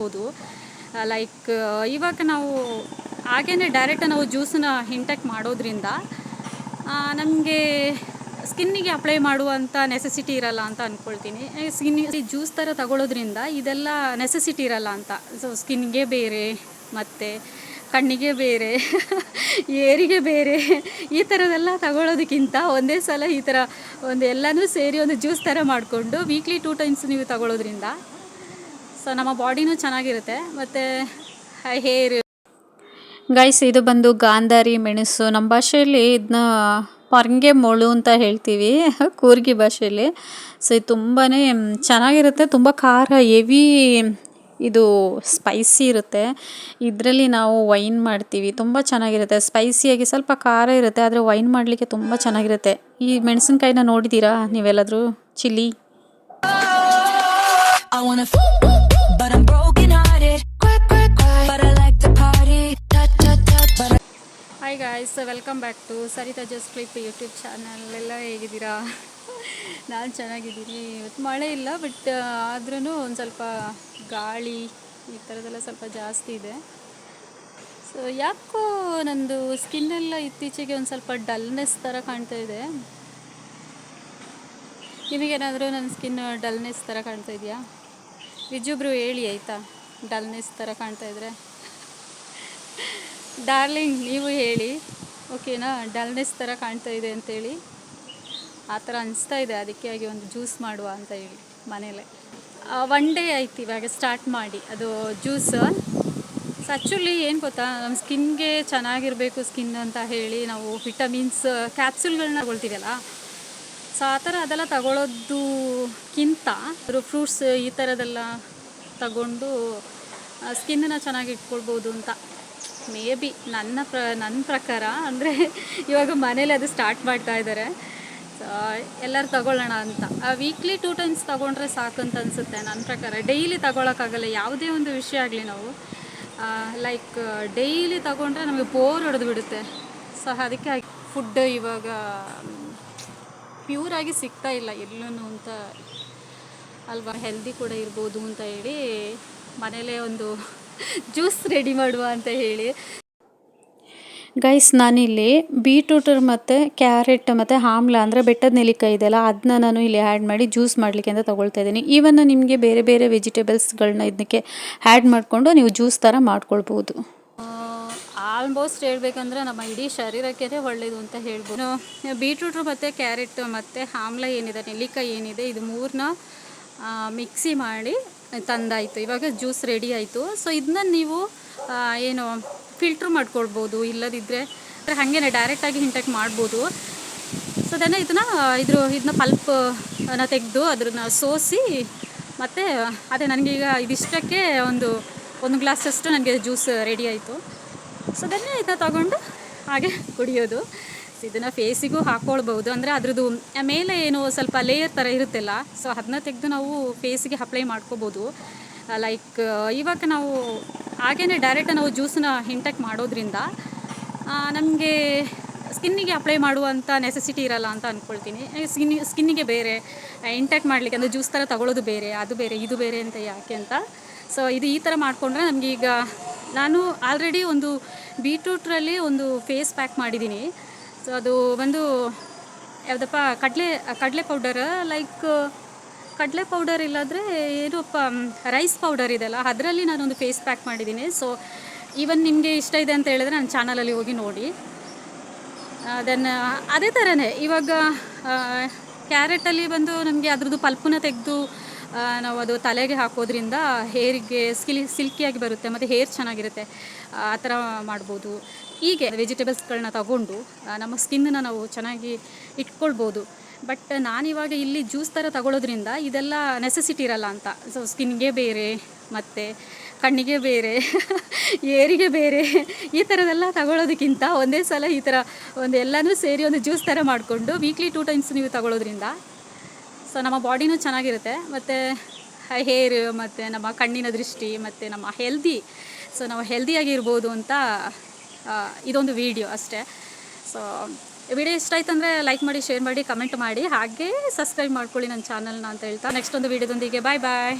ಮಾಡ್ಬೋದು. ಲೈಕ್ ಇವಾಗ ನಾವು ಹಾಗೇ ಡೈರೆಕ್ಟ್ ನಾವು ಜ್ಯೂಸನ್ನ ಇಂಟೆಕ್ಟ್ ಮಾಡೋದ್ರಿಂದ ನಮಗೆ ಸ್ಕಿನ್ನಿಗೆ ಅಪ್ಲೈ ಮಾಡುವಂಥ ನೆಸೆಸಿಟಿ ಇರಲ್ಲ ಅಂತ ಅಂದ್ಕೊಳ್ತೀನಿ ಸ್ಕಿನ್ನಿಗೆ ಜ್ಯೂಸ್ ಥರ ತಗೊಳ್ಳೋದ್ರಿಂದ ಇದೆಲ್ಲ ನೆಸೆಸಿಟಿ ಇರಲ್ಲ ಅಂತ. ಸೊ ಸ್ಕಿನ್ಗೆ ಬೇರೆ, ಮತ್ತು ಕಣ್ಣಿಗೆ ಬೇರೆ, ಏರಿಗೆ ಬೇರೆ, ಈ ಥರದೆಲ್ಲ ತಗೊಳ್ಳೋದಕ್ಕಿಂತ ಒಂದೇ ಸಲ ಈ ಥರ ಒಂದು ಎಲ್ಲನೂ ಸೇರಿ ಒಂದು ಜ್ಯೂಸ್ ಥರ ಮಾಡಿಕೊಂಡು ವೀಕ್ಲಿ ಟೂ ಟೈಮ್ಸ್ ನೀವು ತಗೊಳ್ಳೋದ್ರಿಂದ ಸೊ ನಮ್ಮ ಬಾಡಿನೂ ಚೆನ್ನಾಗಿರುತ್ತೆ ಮತ್ತು ಹೇರ್. ಗೈಸ್ ಇದು ಬಂದು ಗಾಂಧಾರಿ ಮೆಣಸು. ನಮ್ಮ ಭಾಷೆಯಲ್ಲಿ ಇದನ್ನ ಪರಂಗೆ ಮೊಳು ಅಂತ ಹೇಳ್ತೀವಿ ಕೂರ್ಗಿ ಭಾಷೆಯಲ್ಲಿ. ಸೊ ಇದು ತುಂಬಾ ಚೆನ್ನಾಗಿರುತ್ತೆ ತುಂಬ ಖಾರ ಹೆವಿ ಇದು ಸ್ಪೈಸಿ ಇರುತ್ತೆ. ಇದರಲ್ಲಿ ನಾವು ವೈನ್ ಮಾಡ್ತೀವಿ ತುಂಬ ಚೆನ್ನಾಗಿರುತ್ತೆ. ಸ್ಪೈಸಿಯಾಗಿ ಸ್ವಲ್ಪ ಖಾರ ಇರುತ್ತೆ ಆದರೆ ವೈನ್ ಮಾಡಲಿಕ್ಕೆ ತುಂಬ ಚೆನ್ನಾಗಿರುತ್ತೆ. ಈ ಮೆಣಸಿನ್ಕಾಯಿನ ನೋಡಿದ್ದೀರಾ ನೀವೆಲ್ಲಾದರೂ? Chilli. Hi guys welcome back to Sarita just clip YouTube channel ಎಲ್ಲ ಹೇಗಿದ್ದೀರಾ? ನಾನು ಚೆನ್ನಾಗಿದ್ದೀನಿ. ಇವತ್ತು ಮಳೆ ಇಲ್ಲ ಬಟ್ ಆದ್ರೂ ಒಂದು ಸ್ವಲ್ಪ ಗಾಳಿ, ಈ ಥರದೆಲ್ಲ ಸ್ವಲ್ಪ ಜಾಸ್ತಿ ಇದೆ. ಸೊ ಯಾಕೋ ನಂದು ಸ್ಕಿನ್ನೆಲ್ಲ ಇತ್ತೀಚೆಗೆ ಒಂದು ಸ್ವಲ್ಪ ಡಲ್ನೆಸ್ ಥರ ಕಾಣ್ತಾ ಇದೆ. ನಿಮಗೇನಾದರೂ ನನ್ನ ಸ್ಕಿನ್ ಡಲ್ನೆಸ್ ಥರ ಕಾಣ್ತಾ ಇದೆಯಾ? ವಿಜೊಬ್ರು ಹೇಳಿ, ಆಯಿತಾ? ಡಲ್ನೆಸ್ ಥರ ಕಾಣ್ತಾ ಇದ್ರೆ. ಡಾರ್ಲಿಂಗ್ ನೀವು ಹೇಳಿ. ಓಕೆನಾ ಡಲ್ನೆಸ್ ಥರ ಕಾಣ್ತಾ ಇದೆ ಅಂತೇಳಿ ಆ ಥರ ಅನಿಸ್ತಾ ಇದೆ, ಅದಕ್ಕೆ ಆಗಿ ಒಂದು ಜ್ಯೂಸ್ ಮಾಡುವ ಅಂತ ಹೇಳಿ ಮನೇಲೆ. ಒನ್ ಡೇ ಆಯ್ತು ಇವಾಗ ಸ್ಟಾರ್ಟ್ ಮಾಡಿ. ಅದು ಜ್ಯೂಸ್ ಆ್ಯಕ್ಚುಲಿ ಏನು ಗೊತ್ತಾ ನಮ್ಮ ಸ್ಕಿನ್ಗೆ ಚೆನ್ನಾಗಿರಬೇಕು ಸ್ಕಿನ್ ಅಂತ ಹೇಳಿ ನಾವು ವಿಟಮಿನ್ಸ್ ಕ್ಯಾಪ್ಸೂಲ್ಗಳನ್ನ ತಗೊಳ್ತೀವಲ್ಲ ಸೊ ಆ ಥರ ಅದೆಲ್ಲ ತಗೊಳ್ಳೋದಕ್ಕಿಂತ ಫ್ರೂಟ್ಸ್ ಈ ಥರದೆಲ್ಲ ತಗೊಂಡು ಸ್ಕಿನ್ನನ್ನು ಚೆನ್ನಾಗಿ ಇಟ್ಕೊಳ್ಬೋದು ಅಂತ. ಮೇ ಬಿ ನನ್ನ ಪ್ರ ನನ್ನ ಪ್ರಕಾರ ಅಂದರೆ ಇವಾಗ ಮನೇಲಿ ಅದು ಸ್ಟಾರ್ಟ್ ಮಾಡ್ತಾ ಇದ್ದಾರೆ ಎಲ್ಲರೂ ತಗೊಳ್ಳೋಣ ಅಂತ. ವೀಕ್ಲಿ ಟೂ ಟೈಮ್ಸ್ ತೊಗೊಂಡ್ರೆ ಸಾಕು ಅಂತ ಅನಿಸುತ್ತೆ ನನ್ನ ಪ್ರಕಾರ. ಡೈಲಿ ತಗೊಳಕ್ಕಾಗಲ್ಲ, ಯಾವುದೇ ಒಂದು ವಿಷಯ ಆಗಲಿ ನಾವು. ಲೈಕ್ ಡೈಲಿ ತಗೊಂಡ್ರೆ ನಮಗೆ ಬೋರ್ ಹೊಡೆದು ಬಿಡುತ್ತೆ. ಸೊ ಅದಕ್ಕೆ ಫುಡ್ ಇವಾಗ ಪ್ಯೂರಾಗಿ ಸಿಗ್ತಾ ಇಲ್ಲ ಎಲ್ಲೂ ಅಂತ. ಅಲ್ವಾ? ಹೆಲ್ದಿ ಕೂಡ ಇರ್ಬೋದು ಅಂತ ಹೇಳಿ ಮನೇಲೇ ಒಂದು ಜ್ಯೂಸ್ ರೆಡಿ ಮಾಡುವ ಅಂತ ಹೇಳಿ. ಗೈಸ್ ನಾನಿಲ್ಲಿ ಬೀಟ್ರೂಟರ್ ಮತ್ತು ಕ್ಯಾರೆಟ್ ಮತ್ತು ಆಮ್ಲ ಅಂದರೆ ಬೆಟ್ಟದ ನೆಲ್ಲಿಕಾಯಿ ಇದೆಯಲ್ಲ ಅದನ್ನ ನಾನು ಇಲ್ಲಿ ಆ್ಯಡ್ ಮಾಡಿ ಜ್ಯೂಸ್ ಮಾಡಲಿಕ್ಕೆ ಅಂತ ತೊಗೊಳ್ತಾ ಇದ್ದೀನಿ. ಈವನ್ ನಿಮಗೆ ಬೇರೆ ಬೇರೆ ವೆಜಿಟೇಬಲ್ಸ್ಗಳನ್ನ ಇದಕ್ಕೆ ಆ್ಯಡ್ ಮಾಡಿಕೊಂಡು ನೀವು ಜ್ಯೂಸ್ ಥರ ಮಾಡ್ಕೊಳ್ಬೋದು. ಆಲ್ಮೋಸ್ಟ್ ಹೇಳ್ಬೇಕಂದ್ರೆ ನಮ್ಮ ಇಡೀ ಶರೀರಕ್ಕೆ ಒಳ್ಳೆಯದು ಅಂತ ಹೇಳ್ಬೋದು. ಬೀಟ್ರೂಟು ಮತ್ತು ಕ್ಯಾರೆಟ್ ಮತ್ತು ಆಮ್ಲ ಏನಿದೆ ನೆಲ್ಲಿಕಾಯಿ ಏನಿದೆ ಇದು ಮೂರನ್ನ ಮಿಕ್ಸಿ ಮಾಡಿ ತಂದಾಯಿತು. ಇವಾಗ ಜ್ಯೂಸ್ ರೆಡಿ ಆಯಿತು. ಸೊ ಇದನ್ನ ನೀವು ಏನು ಫಿಲ್ಟ್ರ್ ಮಾಡ್ಕೊಳ್ಬೋದು. ಇಲ್ಲದಿದ್ದರೆ ಹಾಗೇನೆ ಡೈರೆಕ್ಟಾಗಿ ಹಿಂಟೆಕ್ ಮಾಡ್ಬೋದು. ಸೊ ಅದನ್ನು ಇದನ್ನ ಇದ್ರ ಇದನ್ನ ಪಲ್ಪ್ ಅನ್ನ ತೆಗೆದು ಅದನ್ನ ಸೋಸಿ, ಮತ್ತು, ಅದೇ ನನಗೀಗ ಇದಿಷ್ಟಕ್ಕೆ ಒಂದು ಒಂದು ಗ್ಲಾಸಷ್ಟು ನನಗೆ ಜ್ಯೂಸ್ ರೆಡಿ ಆಯಿತು. ಸೊ ಅದನ್ನೇ ಇದನ್ನ ತಗೊಂಡು ಹಾಗೆ ಕುಡಿಯೋದು. ಇದನ್ನು ಫೇಸಿಗೂ ಹಾಕ್ಕೊಳ್ಬೋದು ಅಂದರೆ ಅದ್ರದ್ದು ಮೇಲೆ ಏನು ಸ್ವಲ್ಪ ಲೇಯರ್ ಥರ ಇರುತ್ತಲ್ಲ ಸೊ ಅದನ್ನ ತೆಗೆದು ನಾವು ಫೇಸಿಗೆ ಅಪ್ಲೈ ಮಾಡ್ಕೋಬೋದು. ಲೈಕ್ ಇವಾಗ ನಾವು ಹಾಗೇ ಡೈರೆಕ್ಟ್ ನಾವು ಜ್ಯೂಸನ್ನ ಹಿಂಟೆಕ್ ಮಾಡೋದ್ರಿಂದ ನಮಗೆ ಸ್ಕಿನ್ನಿಗೆ ಅಪ್ಲೈ ಮಾಡುವಂಥ ನೆಸೆಸಿಟಿ ಇರಲ್ಲ ಅಂತ ಅಂದ್ಕೊಳ್ತೀನಿ ಸ್ಕಿನ್ ಸ್ಕಿನ್ನಿಗೆ ಬೇರೆ ಇಂಟ್ಯಾಕ್ಟ್ ಮಾಡಲಿಕ್ಕೆ ಅಂದರೆ ಜ್ಯೂಸ್ ಥರ ತಗೊಳ್ಳೋದು ಬೇರೆ, ಅದು ಬೇರೆ, ಇದು ಬೇರೆ ಅಂತ ಯಾಕೆ ಅಂತ. ಸೊ ಇದು ಈ ಥರ ಮಾಡಿಕೊಂಡ್ರೆ ನಮಗೆ ಈಗ, ನಾನು ಆಲ್ರೆಡಿ ಒಂದು ಬೀಟ್ರೂಟ್ರಲ್ಲಿ ಒಂದು ಫೇಸ್ ಪ್ಯಾಕ್ ಮಾಡಿದ್ದೀನಿ. ಸೊ ಅದು ಒಂದು ಯಾವುದಪ್ಪ, ಕಡಲೆ ಕಡಲೆ ಪೌಡರ್ ಲೈಕ್ ಕಡಲೆ ಪೌಡರ್ ಇಲ್ಲಾದರೆ ಏನಪ್ಪ ರೈಸ್ ಪೌಡರ್ ಇದೆಲ್ಲ ಅದರಲ್ಲಿ ನಾನೊಂದು ಫೇಸ್ ಪ್ಯಾಕ್ ಮಾಡಿದ್ದೀನಿ. ಸೊ ಈವನ್ ನಿಮಗೆ ಇಷ್ಟ ಇದೆ ಅಂತ ಹೇಳಿದ್ರೆ ನನ್ನ ಚಾನಲಲ್ಲಿ ಹೋಗಿ ನೋಡಿ. ದೆನ್ ಅದೇ ಥರನೇ ಇವಾಗ ಕ್ಯಾರೆಟಲ್ಲಿ ಬಂದು ನಮಗೆ ಅದ್ರದ್ದು ಪಲ್ಪನ್ನ ತೆಗೆದು ನಾವು ಅದು ತಲೆಗೆ ಹಾಕೋದ್ರಿಂದ ಹೇರಿಗೆ ಸ್ಕಿಲಿ ಸಿಲ್ಕಿಯಾಗಿ ಬರುತ್ತೆ, ಮತ್ತು ಹೇರ್ ಚೆನ್ನಾಗಿರುತ್ತೆ, ಆ ಥರ ಮಾಡ್ಬೋದು. ಹೀಗೆ ವೆಜಿಟೇಬಲ್ಸ್ಗಳನ್ನ ತಗೊಂಡು ನಮ್ಮ ಸ್ಕಿನ್ನನ್ನು ನಾವು ಚೆನ್ನಾಗಿ ಇಟ್ಕೊಳ್ಬೋದು. ಬಟ್ ನಾನಿವಾಗ ಇಲ್ಲಿ ಜ್ಯೂಸ್ ಥರ ತಗೊಳ್ಳೋದ್ರಿಂದ ಇದೆಲ್ಲ ನೆಸೆಸಿಟಿ ಇರಲ್ಲ ಅಂತ. ಸೊ ಸ್ಕಿನ್ಗೆ ಬೇರೆ, ಮತ್ತು ಕಣ್ಣಿಗೆ ಬೇರೆ ಏರಿಗೆ ಬೇರೆ, ಈ ಥರದೆಲ್ಲ ತಗೊಳ್ಳೋದಕ್ಕಿಂತ ಒಂದೇ ಸಲ ಈ ಥರ ಒಂದು ಸೇರಿ ಒಂದು ಜ್ಯೂಸ್ ಥರ ಮಾಡಿಕೊಂಡು ವೀಕ್ಲಿ ಟೂ ಟೈಮ್ಸ್ ನೀವು ತಗೊಳ್ಳೋದ್ರಿಂದ ಸೊ ನಮ್ಮ ಬಾಡಿನೂ ಚೆನ್ನಾಗಿರುತ್ತೆ. ಮತ್ತು ಹೇರ್ ಮತ್ತು ನಮ್ಮ ಕಣ್ಣಿನ ದೃಷ್ಟಿ, ಮತ್ತು ನಮ್ಮ ಹೆಲ್ದಿ ಸೊ ನಾವು ಹೆಲ್ದಿಯಾಗಿರ್ಬೋದು ಅಂತ ಇದೊಂದು ವಿಡಿಯೋ ಅಷ್ಟೇ. ಸೊ ವಿಡಿಯೋ ಇಷ್ಟ ಆಯ್ತು ಅಂದರೆ ಲೈಕ್ ಮಾಡಿ ಶೇರ್ ಮಾಡಿ ಕಮೆಂಟ್ ಮಾಡಿ. ಹಾಗೆ ಸಬ್ಸ್ಕ್ರೈಬ್ ಮಾಡ್ಕೊಳ್ಳಿ ನನ್ನ ಚಾನಲ್ನ ಅಂತ ಹೇಳ್ತಾ ನೆಕ್ಸ್ಟ್ ಒಂದು ವಿಡಿಯೋದೊಂದಿಗೆ ಬಾಯ್ ಬಾಯ್